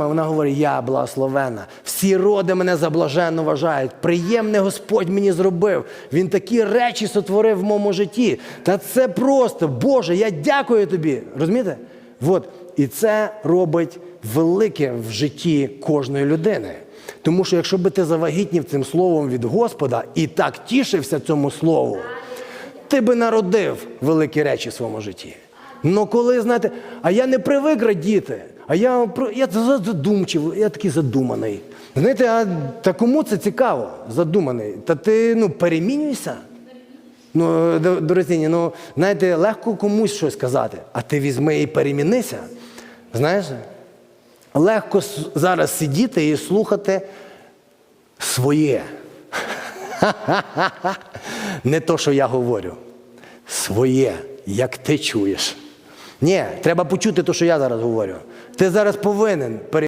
мама, вона говорить: Я благословена. Всі роди мене за блаженну вважають. Приємне Господь мені зробив. Він такі речі сотворив в моєму житті. Та це просто, Боже, я дякую тобі. Розумієте? От. І це робить велике в житті кожної людини. Тому що якщо би ти завагітнів цим словом від Господа і так тішився цьому слову, ти би народив великі речі в своєму житті. Ну коли, знаєте, а я не привик радіти, а я, я за- задумчивий, я такий задуманий. Знаєте, а та кому це цікаво, задуманий? Та ти ну, перемінюйся. Ну, до- дорогоцінні, ну, знаєте, легко комусь щось сказати, а ти візьми і перемінися. Знаєш, легко зараз сидіти і слухати своє. Не то, що я говорю. Своє, як ти чуєш. Ні, треба почути те, що я зараз говорю. Ти зараз повинен пере-